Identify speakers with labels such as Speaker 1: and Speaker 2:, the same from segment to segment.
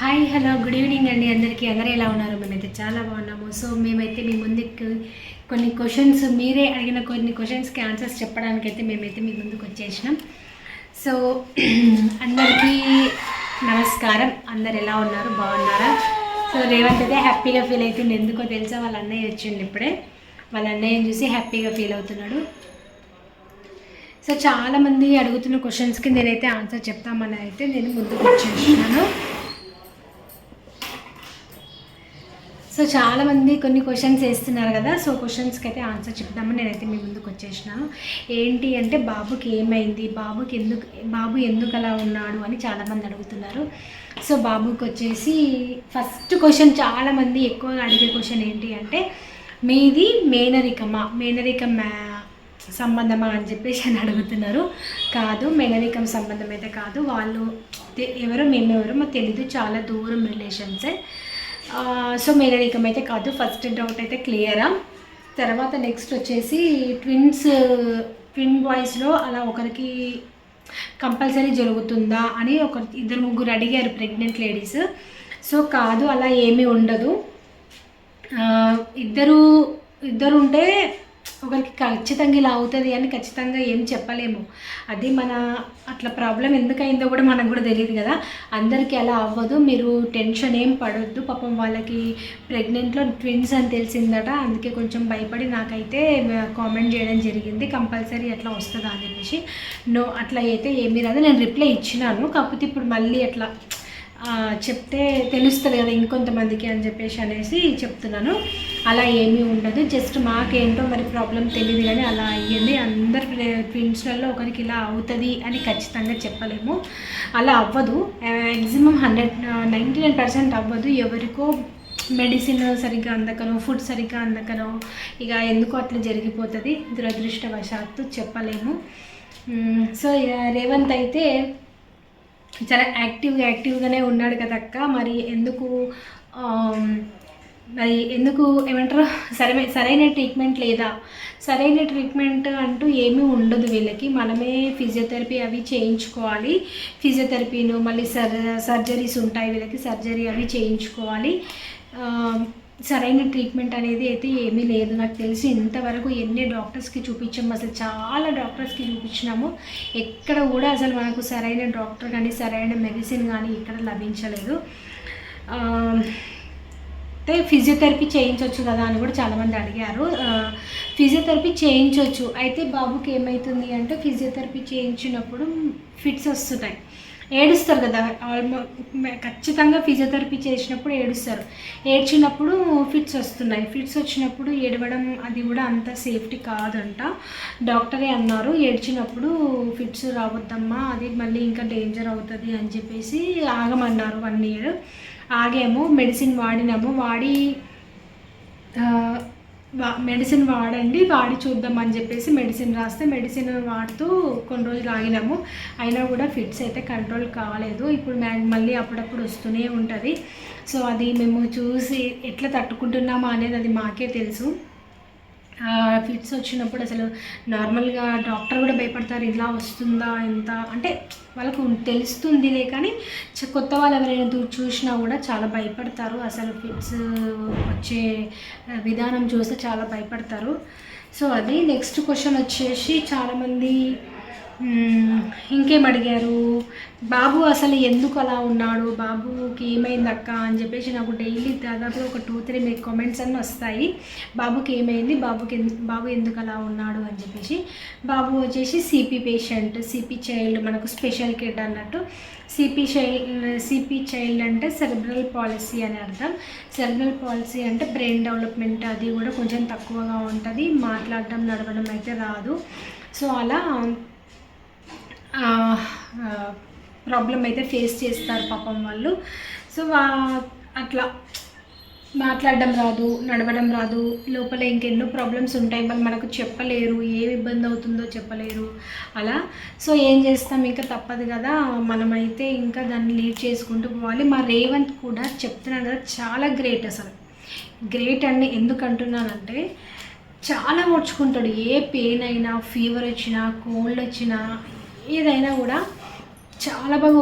Speaker 1: Hi hello good evening అండి. అందరికీ అందరూ ఎలా ఉన్నారు? మేమైతే చాలా బాగున్నాము. సో మేమైతే మీ ముందుకు కొన్ని క్వశ్చన్స్ మీరే అడిగిన కొన్ని క్వశ్చన్స్కి ఆన్సర్స్ చెప్పడానికైతే మేమైతే మీ ముందుకు వచ్చేసినాం. సో అందరికీ నమస్కారం. అందరు ఎలా ఉన్నారు? బాగున్నారా? సో రేవంత్ అయితే హ్యాపీగా ఫీల్ అవుతుంది ఎందుకో తెలుసా? వాళ్ళ అన్నయ్య వచ్చిండు ఇప్పుడే. వాళ్ళ అన్నయ్యని చూసి హ్యాపీగా ఫీల్ అవుతున్నాడు. సో చాలామంది అడుగుతున్న క్వశ్చన్స్కి నేనైతే ఆన్సర్ చెప్తామని అయితే నేను ముందుకు వచ్చేసినాను. సో చాలామంది కొన్ని క్వశ్చన్స్ వేస్తున్నారు కదా సో క్వశ్చన్స్కి అయితే ఆన్సర్ చెప్దామని నేనైతే మీ ముందుకు వచ్చేసిన. ఏంటి అంటే బాబుకి ఏమైంది? బాబుకి ఎందుకు బాబు ఎందుకు అలా ఉన్నాడు అని చాలామంది అడుగుతున్నారు. సో బాబుకి వచ్చేసి ఫస్ట్ క్వశ్చన్ చాలామంది ఎక్కువగా అడిగే క్వశ్చన్ ఏంటి అంటే మీది మేనరికమా? మేనరికం మ్యా- సంబంధమా? అని చెప్పేసి అని అడుగుతున్నారు. కాదు మేనరికం సంబంధం అయితే కాదు. వాళ్ళు ఎవరో మేమెవరో మాకు తెలీదు. చాలా దూరం రిలేషన్సే సో మేనరికం అయితే కాదు ఫస్ట్ డౌట్ అయితే క్లియరా తర్వాత నెక్స్ట్ వచ్చేసి ట్విన్స్ ట్విన్ బాయ్స్లో అలా ఒకరికి కంపల్సరీ జరుగుతుందా అని ఒక ఇద్దరు ముగ్గురు అడిగారు ప్రెగ్నెంట్ లేడీస్ సో కాదు అలా ఏమీ ఉండదు. ఇద్దరు ఇద్దరు ఉంటే ఒకరికి ఖచ్చితంగా ఇలా అవుతుంది అని ఖచ్చితంగా ఏం చెప్పలేము. అది మన అట్లా ప్రాబ్లం ఎందుకైందో కూడా మనకు కూడా తెలియదు కదా. అందరికీ అలా అవ్వదు. మీరు టెన్షన్ ఏం పడొద్దు. పాపం వాళ్ళకి ప్రెగ్నెంట్లో ట్విన్స్ అని తెలిసిందట. అందుకే కొంచెం భయపడి నాకైతే కామెంట్ చేయడం జరిగింది. కంపల్సరీ అట్లా వస్తుందా అని చెప్పేసి. నో అట్లా అయితే ఏమీ రాదు. నేను రిప్లై ఇచ్చినాను. కాకపోతే ఇప్పుడు మళ్ళీ అట్లా చెప్తే తెలుస్తుంది కదా ఇంకొంతమందికి అని చెప్పేసి అనేసి చెప్తున్నాను. అలా ఏమీ ఉండదు. జస్ట్ మాకేంటో మరి ప్రాబ్లం తెలియదు కానీ అలా అయ్యింది. అందరి ట్విన్స్లలో ఒకరికి ఇలా అవుతుంది అని ఖచ్చితంగా చెప్పలేము. అలా అవ్వదు. Maximum hundred ninety nine percent అవ్వదు. ఎవరికో మెడిసిన్ సరిగ్గా అందకను ఫుడ్ సరిగ్గా అందకను ఇక ఎందుకో అట్లా జరిగిపోతుంది. దురదృష్టవశాత్తు చెప్పలేము. సో రేవంత్ అయితే చాలా యాక్టివ్గా యాక్టివ్గానే ఉన్నాడు కదక్క. మరి ఎందుకు మరి ఎందుకు ఏమంటారు? సరైన సరైన ట్రీట్మెంట్ లేదా? సరైన ట్రీట్మెంట్ అంటూ ఏమీ ఉండదు వీళ్ళకి. మనమే ఫిజియోథెరపీ అవి చేయించుకోవాలి. ఫిజియోథెరపీను మళ్ళీ సర్ సర్జరీస్ ఉంటాయి వీళ్ళకి సర్జరీ అవి చేయించుకోవాలి. సరైన ట్రీట్మెంట్ అనేది అయితే ఏమీ లేదు. నాకు తెలిసి ఇంతవరకు ఎన్ని డాక్టర్స్కి చూపించాము. అసలు చాలా డాక్టర్స్కి చూపించినాము. ఎక్కడ కూడా అసలు మనకు సరైన డాక్టర్ కానీ సరైన మెడిసిన్ కానీ ఇక్కడ లభించలేదు. అయితే ఫిజియోథెరపీ చేయించవచ్చు కదా అని కూడా చాలామంది అడిగారు. ఫిజియోథెరపీ చేయించవచ్చు అయితే బాబుకి ఏమవుతుంది అంటే ఫిజియోథెరపీ చేయించినప్పుడు ఫిట్స్ వస్తున్నాయి ఏడుస్తారు కదా ఆల్మోస్ట్ ఖచ్చితంగా ఫిజియోథెరపీ చేసినప్పుడు ఏడుస్తారు. ఏడ్చినప్పుడు ఫిట్స్ వస్తున్నాయి. ఫిట్స్ వచ్చినప్పుడు ఏడవడం అది కూడా అంత సేఫ్టీ కాదంట. డాక్టరే అన్నారు ఏడ్చినప్పుడు ఫిట్స్ రావద్దమ్మా అది మళ్ళీ ఇంకా డేంజర్ అవుతుంది అని చెప్పేసి ఆగమన్నారు వన్ ఇయర్ ఆగాము మెడిసిన్ వాడినాము వాడి మెడిసిన్ వాడండి వాడి చూద్దాం అని చెప్పేసి మెడిసిన్ రాస్తే మెడిసిన్ వాడుతూ కొన్ని రోజులు ఆగినాము. అయినా కూడా ఫిట్స్ అయితే కంట్రోల్ కాలేదు. ఇప్పుడు మళ్ళీ అప్పుడప్పుడు వస్తూనే ఉంటుంది. సో అది మేము చూసి ఎట్లా తట్టుకుంటున్నామా అనేది అది మాకే తెలుసు. ఫిట్స్ వచ్చినప్పుడు అసలు నార్మల్గా డాక్టర్ కూడా భయపడతారు ఇలా వస్తుందా ఎంత అంటే వాళ్ళకు తెలుస్తుందిలే కానీ కొత్త వాళ్ళు ఎవరైనా చూసినా కూడా చాలా భయపడతారు. అసలు ఫిట్స్ వచ్చే విధానం చూస్తే చాలా భయపడతారు. సో అది నెక్స్ట్ క్వశ్చన్ వచ్చేసి చాలామంది ఇంకేం అడిగారు? బాబు అసలు ఎందుకు అలా ఉన్నాడు? బాబుకి ఏమైంది అక్క అని చెప్పేసి నాకు డైలీ దాదాపు ఒక టూ త్రీ మీ కామెంట్స్ అన్నీ వస్తాయి. బాబుకి ఏమైంది? బాబుకి బాబు ఎందుకు అలా ఉన్నాడు? అని చెప్పేసి బాబు వచ్చేసి సిపి పేషెంట్ సిపి చైల్డ్ మనకు స్పెషల్ కిడ్ అన్నట్టు. సిపి చైల్డ్ సిపి చైల్డ్ అంటే సెరబ్రల్ పాలసీ అని అర్థం. సెరబ్రల్ పాలసీ అంటే బ్రెయిన్ డెవలప్మెంట్ అది కూడా కొంచెం తక్కువగా ఉంటుంది. మాట్లాడడం నడవడం అయితే రాదు. సో అలా ప్రాబ్లం అయితే ఫేస్ చేస్తారు పాపం వాళ్ళు. సో అట్లా మాట్లాడడం రాదు నడవడం రాదు. లోపల ఇంకెన్నో ప్రాబ్లమ్స్ ఉంటాయి. మరి మనకు చెప్పలేరు ఏ ఇబ్బంది అవుతుందో చెప్పలేరు. అలా. సో ఏం చేస్తాం? ఇంకా తప్పదు కదా. మనమైతే ఇంకా దాన్ని లీడ్ చేసుకుంటూ పోవాలి. మా రేవంత్ కూడా చెప్తున్నాను కదా చాలా గ్రేట్ అసలు. గ్రేట్ అండి ఎందుకు అంటున్నానంటే చాలా ఓడ్చుకుంటాడు ఏ పెయిన్ అయినా ఫీవర్ వచ్చినా కోల్డ్ వచ్చినా ఏదైనా కూడా చాలా బాగా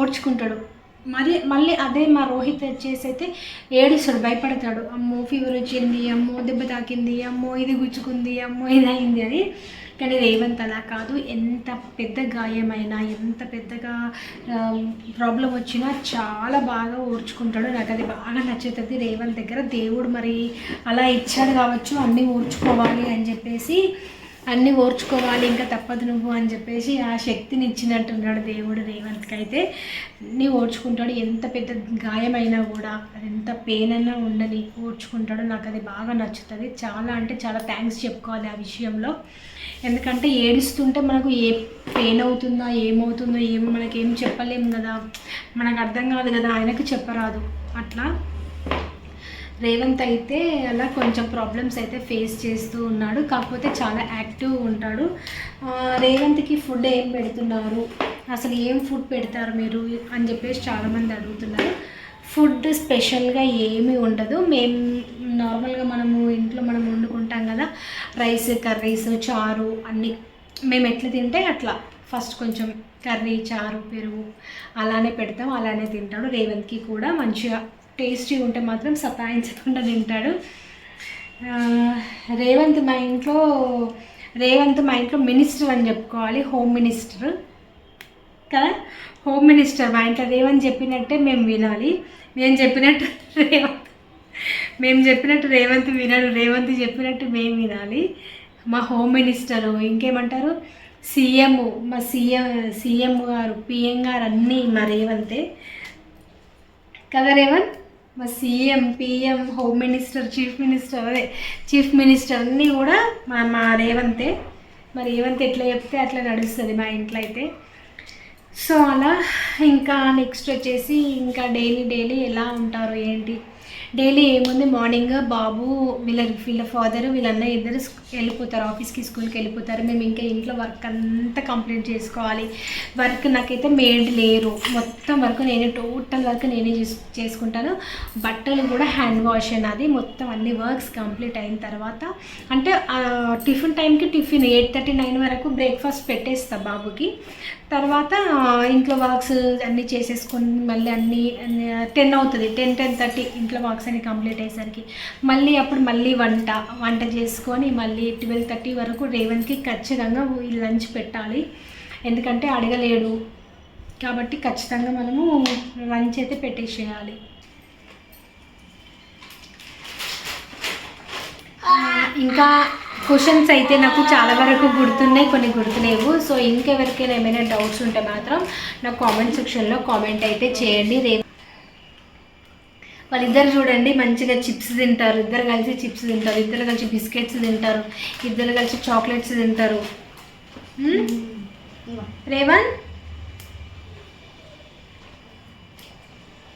Speaker 1: ఓర్చుకుంటాడు మరి మళ్ళీ అదే మా రోహిత్ వచ్చేసి అయితే ఏడుస్తాడు భయపడతాడు. అమ్మో ఫీవర్ వచ్చింది అమ్మో దెబ్బ తాకింది అమ్మో ఇది గుచ్చుకుంది అమ్మో ఇది అయింది అని. కానీ రేవంత్ అలా కాదు. ఎంత పెద్ద గాయమైనా ఎంత పెద్దగా ప్రాబ్లం వచ్చినా చాలా బాగా ఓర్చుకుంటాడు నాకు అది బాగా నచ్చుతుంది. రేవంత్ దగ్గర దేవుడు మరి అలా ఇచ్చాడు కావచ్చు అన్నీ ఓర్చుకోవాలి అని చెప్పేసి అన్నీ ఓర్చుకోవాలి ఇంకా తప్పదు నువ్వు అని చెప్పేసి ఆ శక్తిని ఇచ్చినట్టున్నాడు దేవుడు రేవంత్కి అయితే అన్నీ ఓర్చుకుంటాడు ఎంత పెద్ద గాయమైనా కూడా అది ఎంత పెయిన్ అయినా ఉండని ఓర్చుకుంటాడు. నాకు అది బాగా నచ్చుతుంది. చాలా అంటే చాలా థ్యాంక్స్ చెప్పుకోవాలి ఆ విషయంలో. ఎందుకంటే ఏడుస్తుంటే మనకు ఏ పెయిన్ అవుతుందో ఏమవుతుందో ఏమో మనకేం చెప్పలేము కదా. మనకు అర్థం కాదు కదా ఆయనకు చెప్పరాదు. అట్లా రేవంత్ అయితే అలా కొంచెం ప్రాబ్లమ్స్ అయితే ఫేస్ చేస్తూ ఉన్నాడు. కాకపోతే చాలా యాక్టివ్ ఉంటాడు. రేవంత్కి ఫుడ్ ఏం పెడుతున్నారు? అసలు ఏం ఫుడ్ పెడతారు మీరు? అని చెప్పేసి చాలామంది అడుగుతున్నారు. ఫుడ్ స్పెషల్గా ఏమీ ఉండదు. మేము నార్మల్గా మనము ఇంట్లో మనం వండుకుంటాం కదా. రైస్ కర్రీస్ చారు అన్నీ మేము ఎట్లా తింటే అట్లా. ఫస్ట్ కొంచెం కర్రీ చారు పెరుగు అలానే పెడతాం అలానే తింటాడు. రేవంత్కి కూడా మంచిగా టేస్టీ ఉంటే మాత్రం సతాయించకుండా తింటాడు. రేవంత్ మా ఇంట్లో రేవంత్ మా ఇంట్లో మినిస్టర్ అని చెప్పుకోవాలి హోమ్ మినిస్టర్. కదా? హోమ్ మినిస్టర్ మా ఇంట్లో రేవంత్ చెప్పినట్టే మేము వినాలి. మేము చెప్పినట్టు రేవంత్ మేము చెప్పినట్టు రేవంత్ వినడు. రేవంత్ చెప్పినట్టు మేము వినాలి. మా హోమ్ మినిస్టరు ఇంకేమంటారు? సీఎం మా సీఎం సీఎం గారు పిఎం గారు అన్నీ మా రేవంతే. కదా రేవంత్? మా CM PM home minister chief minister అదే చీఫ్ మినిస్టర్ అన్నీ కూడా మా మా రేవంతే. మా రేవంత్ ఎట్లా చెప్తే అట్లా నడుస్తుంది మా ఇంట్లో అయితే. సో అలా ఇంకా నెక్స్ట్ వచ్చేసి ఇంకా డైలీ డైలీ ఎలా ఉంటారు ఏంటి? డైలీ ఏముంది? మార్నింగ్ బాబు వీళ్ళ వీళ్ళ ఫాదర్ వీళ్ళన్న ఇద్దరు వెళ్ళిపోతారు ఆఫీస్కి స్కూల్కి వెళ్ళిపోతారు. మేము ఇంకా ఇంట్లో వర్క్ అంతా కంప్లీట్ చేసుకోవాలి. వర్క్ నాకైతే మేడ్ లేరు. మొత్తం వర్క్ నేనే టోటల్ వర్క్ నేనే చేసు చేసుకుంటాను. బట్టలు కూడా హ్యాండ్ వాష్ అది మొత్తం అన్ని వర్క్స్ కంప్లీట్ అయిన తర్వాత అంటే టిఫిన్ టైంకి టిఫిన్ ఎయిట్ థర్టీ నైన్ వరకు బ్రేక్ఫాస్ట్ పెట్టేస్తా బాబుకి. తర్వాత ఇంట్లో వర్క్స్ అన్నీ చేసేసుకొని మళ్ళీ అన్నీ టెన్ అవుతుంది. టెన్ టెన్ థర్టీ ఇంట్లో వర్క్స్ అన్ని కంప్లీట్ అయ్యేసరికి మళ్ళీ అప్పుడు మళ్ళీ వంట వంట చేసుకొని మళ్ళీ ట్వెల్వ్ థర్టీ వరకు రేవంత్కి ఖచ్చితంగా లంచ్ పెట్టాలి. ఎందుకంటే అడగలేడు. కాబట్టి ఖచ్చితంగా మనము లంచ్ అయితే పెట్టేసేయాలి. ఇంకా క్వశ్చన్స్ అయితే నాకు చాలా వరకు గుర్తున్నాయి కొన్ని గుర్తులేవు. సో ఇంకెవరికైనా ఏమైనా డౌట్స్ ఉంటే మాత్రం నాకు కామెంట్ సెక్షన్లో కామెంట్ అయితే చేయండి. రేపు వాళ్ళిద్దరు చూడండి మంచిగా చిప్స్ తింటారు. ఇద్దరు కలిసి చిప్స్ తింటారు. ఇద్దరు కలిసి బిస్కెట్స్ తింటారు. ఇద్దరు కలిసి చాక్లెట్స్ తింటారు? రేవంత్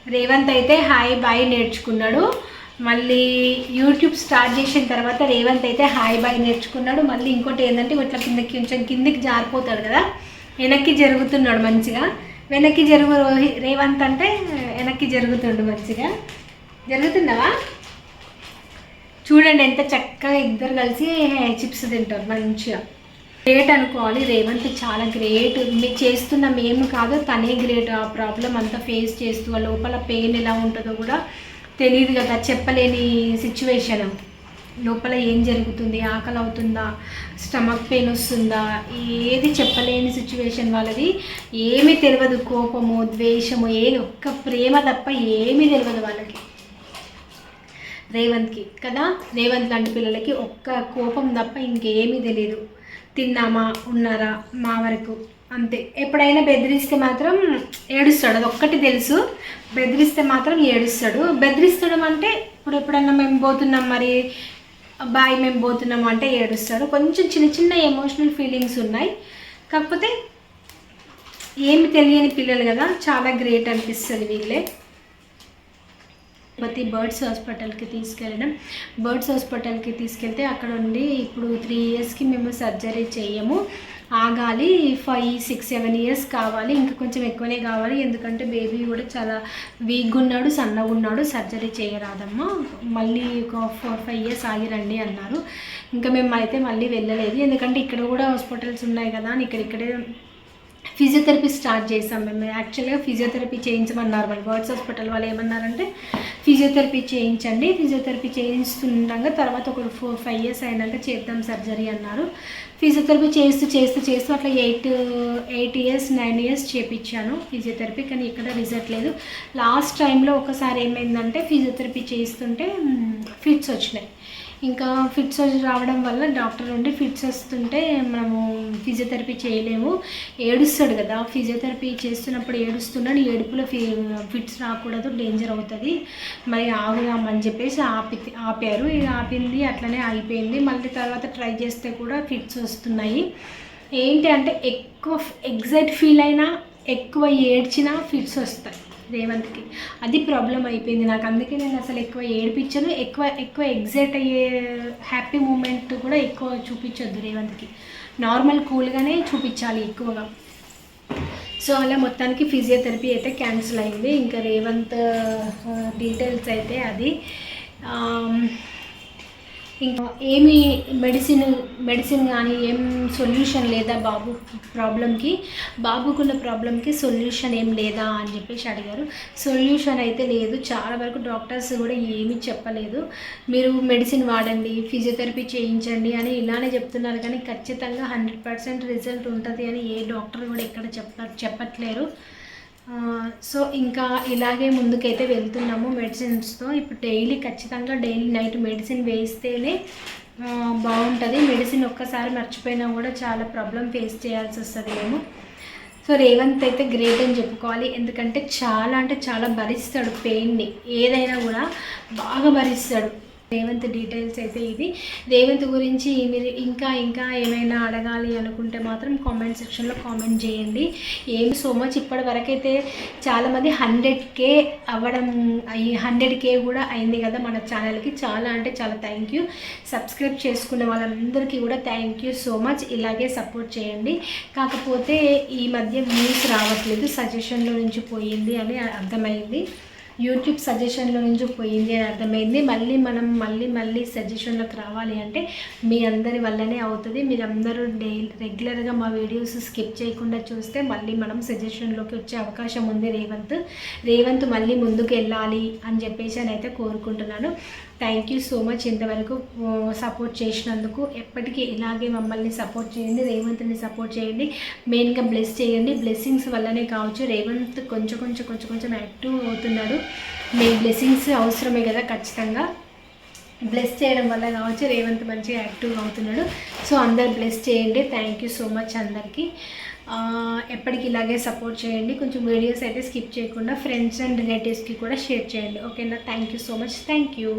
Speaker 1: రేవంత్ అయితే హాయ్ బాయ్ నేర్చుకున్నాడు. మళ్ళీ యూట్యూబ్ స్టార్ట్ చేసిన తర్వాత రేవంత్ అయితే హాయ్ బాయ్ నేర్చుకున్నాడు. మళ్ళీ ఇంకోటి ఏంటంటే ఇట్లా కిందకి కొంచెం కిందకి జారిపోతాడు కదా. వెనక్కి జరుగుతున్నాడు మంచిగా. వెనక్కి జరుగు రోహి- రేవంత్ అంటే వెనక్కి జరుగుతుండు మంచిగా. జరుగుతున్నావా చూడండి ఎంత చక్కగా ఇద్దరు కలిసి చిప్స్ తింటారు మంచిగా. గ్రేట్ అనుకోవాలి రేవంత్ చాలా గ్రేట్ మీరు చేస్తున్న మేము కాదు తనే గ్రేట్ ఆ ప్రాబ్లం అంతా ఫేస్ చేస్తూ ఆ లోపల పెయిన్ ఎలా ఉంటుందో కూడా తెలియదు కదా చెప్పలేని సిచ్యువేషన్ లోపల ఏం జరుగుతుంది ఆకలి అవుతుందా స్టమక్ పెయిన్ వస్తుందా ఏది చెప్పలేని సిచ్యువేషన్ వాళ్ళది. ఏమీ తెలియదు కోపము ద్వేషము ఏ ఒక్క ప్రేమ తప్ప ఏమీ తెలియదు వాళ్ళకి. రేవంత్కి. కదా? రేవంత్ లాంటి పిల్లలకి ఒక్క కోపం తప్ప ఇంకేమీ తెలియదు తిన్నామా? ఉన్నారా? మా వరకు. అంతే. ఎప్పుడైనా బెదిరిస్తే మాత్రం ఏడుస్తాడు. అది ఒక్కటి తెలుసు. బెదిరిస్తే మాత్రం ఏడుస్తాడు. బెదిరిస్తడం అంటే ఇప్పుడు ఎప్పుడన్నా మేము పోతున్నాం మరి బాయ్ మేము పోతున్నాము అంటే ఏడుస్తాడు. కొంచెం చిన్న చిన్న ఎమోషనల్ ఫీలింగ్స్ ఉన్నాయి. కాకపోతే ఏమి తెలియని పిల్లలు కదా చాలా గ్రేట్ అనిపిస్తుంది వీళ్ళే. తిరుపతి బర్డ్స్ హాస్పిటల్కి తీసుకెళ్ళడం. బర్డ్స్ హాస్పిటల్కి తీసుకెళ్తే అక్కడ ఉండి ఇప్పుడు త్రీ ఇయర్స్కి మేము సర్జరీ చేయము ఆగాలి ఫైవ్ సిక్స్ సెవెన్ ఇయర్స్ కావాలి. ఇంకా కొంచెం ఎక్కువనే కావాలి. ఎందుకంటే బేబీ కూడా చాలా వీక్గా ఉన్నాడు సన్నగా ఉన్నాడు. సర్జరీ చేయరాదమ్మా. మళ్ళీ ఒక ఫోర్ ఫైవ్ ఇయర్స్ ఆగిరండి అన్నారు. ఇంకా మేము అయితే మళ్ళీ వెళ్ళలేదు. ఎందుకంటే ఇక్కడ కూడా హాస్పిటల్స్ ఉన్నాయి కదా అని ఇక్కడిక్కడే ఫిజియోథెరపీ స్టార్ట్ చేసాం మేము. యాక్చువల్గా ఫిజియోథెరపీ చేయించమన్నారు మరి బర్డ్స్ హాస్పిటల్ వాళ్ళు ఏమన్నారంటే ఫిజియోథెరపీ చేయించండి. ఫిజియోథెరపీ చేయిస్తుండగా తర్వాత ఒక ఫోర్ ఫైవ్ ఇయర్స్ అయినాక చేద్దాం సర్జరీ అన్నారు. ఫిజియోథెరపీ చేస్తూ చేస్తూ చేస్తూ అట్లా eight eight years nine years చేపించాను physiotherapy. కానీ ఇక్కడ రిజల్ట్ లేదు. లాస్ట్ టైంలో ఒకసారి ఏమైందంటే ఫిజియోథెరపీ చేస్తుంటే ఫిట్స్ వచ్చినాయి. ఇంకా ఫిట్స్ రావడం వల్ల డాక్టర్ ఉండి ఫిట్స్ వస్తుంటే మనము ఫిజియోథెరపీ చేయలేము. ఏడుస్తాడు కదా ఫిజియోథెరపీ చేస్తున్నప్పుడు ఏడుస్తున్నాడు ఏడుపులో ఫి ఫిట్స్ రాకూడదు డేంజర్ అవుతుంది. మరి ఆగుదామని చెప్పేసి ఆపి ఆపారు. ఆపింది అట్లనే అయిపోయింది. మళ్ళీ తర్వాత ట్రై చేస్తే కూడా ఫిట్స్ వస్తున్నాయి. ఏంటి అంటే ఎక్కువ ఎగ్జైట్ ఫీల్ అయినా ఎక్కువ ఏడ్చినా ఫిట్స్ వస్తాయి. రేవంత్కి. అది ప్రాబ్లం అయిపోయింది. నాకు అందుకే నేను అసలు ఎక్కువ ఏడిపించను. ఎక్కువ ఎక్కువ ఎగ్జైట్ అయ్యే హ్యాపీ మూమెంట్ కూడా ఎక్కువ చూపించొద్దు రేవంత్కి. నార్మల్ కూల్గానే చూపించాలి ఎక్కువగా. సో అలా మొత్తానికి ఫిజియోథెరపీ అయితే క్యాన్సిల్ అయింది. ఇంకా రేవంత్ డీటెయిల్స్ అయితే అది. ఇంకా ఏమి మెడిసిన్ మెడిసిన్ కానీ ఏం సొల్యూషన్ లేదా బాబు ప్రాబ్లంకి బాబుకున్న ప్రాబ్లంకి సొల్యూషన్ ఏం లేదా అని చెప్పేసి అడిగారు. సొల్యూషన్ అయితే లేదు. చాలా వరకు డాక్టర్స్ కూడా ఏమీ చెప్పలేదు. మీరు మెడిసిన్ వాడండి ఫిజియోథెరపీ చేయించండి అని ఇలానే చెప్తున్నారు. కానీ ఖచ్చితంగా హండ్రెడ్ పర్సెంట్ రిజల్ట్ ఉంటుంది అని ఏ డాక్టర్ కూడా ఎక్కడ చెప్ప చెప్పట్లేరు. సో ఇంకా ఇలాగే ముందుకైతే వెళ్తున్నాము మెడిసిన్స్తో. ఇప్పుడు డైలీ ఖచ్చితంగా డైలీ నైట్ మెడిసిన్ వేస్తేనే బాగుంటుంది. మెడిసిన్ ఒక్కసారి మర్చిపోయినా కూడా చాలా ప్రాబ్లం ఫేస్ చేయాల్సి వస్తుంది మేము సో రేవంత్ అయితే గ్రేట్ అని చెప్పుకోవాలి. ఎందుకంటే చాలా అంటే చాలా భరిస్తాడు పెయిన్ని. ఏదైనా కూడా బాగా భరిస్తాడు. రేవంత్ డీటెయిల్స్ అయితే ఇది రేవంత్ గురించి మీరు ఇంకా ఇంకా ఏమైనా అడగాలి అనుకుంటే మాత్రం కామెంట్ సెక్షన్లో కామెంట్ చేయండి. ఏమి సో మచ్ ఇప్పటి వరకైతే చాలామంది హండ్రెడ్ కే అవ్వడం హండ్రెడ్ కే కూడా అయింది కదా మన ఛానల్కి. చాలా అంటే చాలా థ్యాంక్ యూ. సబ్స్క్రైబ్ చేసుకునే వాళ్ళందరికీ కూడా థ్యాంక్ యూ సో మచ్. ఇలాగే సపోర్ట్ చేయండి. కాకపోతే ఈ మధ్య వ్యూస్ రావట్లేదు సజెషన్లో నుంచి పోయింది అని అర్థమైంది. యూట్యూబ్ సజెషన్లో నుంచి పోయింది అని అర్థమైంది. మళ్ళీ మనం మళ్ళీ మళ్ళీ సజెషన్లోకి రావాలి అంటే మీ అందరి వల్లనే అవుతుంది. మీరందరూ డైలీ రెగ్యులర్గా మా వీడియోస్ స్కిప్ చేయకుండా చూస్తే మళ్ళీ మనం సజెషన్లోకి వచ్చే అవకాశం ఉంది. రేవంత్ రేవంత్ మళ్ళీ ముందుకు వెళ్ళాలి అని చెప్పేసి అని అయితే కోరుకుంటున్నాను. థ్యాంక్ యూ సో మచ్ ఇంతవరకు సపోర్ట్ చేసినందుకు. ఎప్పటికీ ఇలాగే మమ్మల్ని సపోర్ట్ చేయండి రేవంత్ని సపోర్ట్ చేయండి మెయిన్గా బ్లెస్ చేయండి. బ్లెస్సింగ్స్ వల్లనే కావచ్చు రేవంత్ కొంచెం కొంచెం కొంచెం కొంచెం యాక్టివ్ అవుతున్నాడు. మీ బ్లెస్సింగ్స్ అవసరమే కదా ఖచ్చితంగా. బ్లెస్ చేయడం వల్ల కావచ్చు రేవంత్ మంచిగా యాక్టివ్గా అవుతున్నాడు. సో అందరు బ్లెస్ చేయండి. థ్యాంక్ యూ సో మచ్ అందరికీ. ఎప్పటికి ఇలాగే సపోర్ట్ చేయండి. కొంచెం వీడియోస్ అయితే స్కిప్ చేయకుండా ఫ్రెండ్స్ అండ్ రిలేటివ్స్కి కూడా షేర్ చేయండి. ఓకేనా? Thank you so much. Thank you.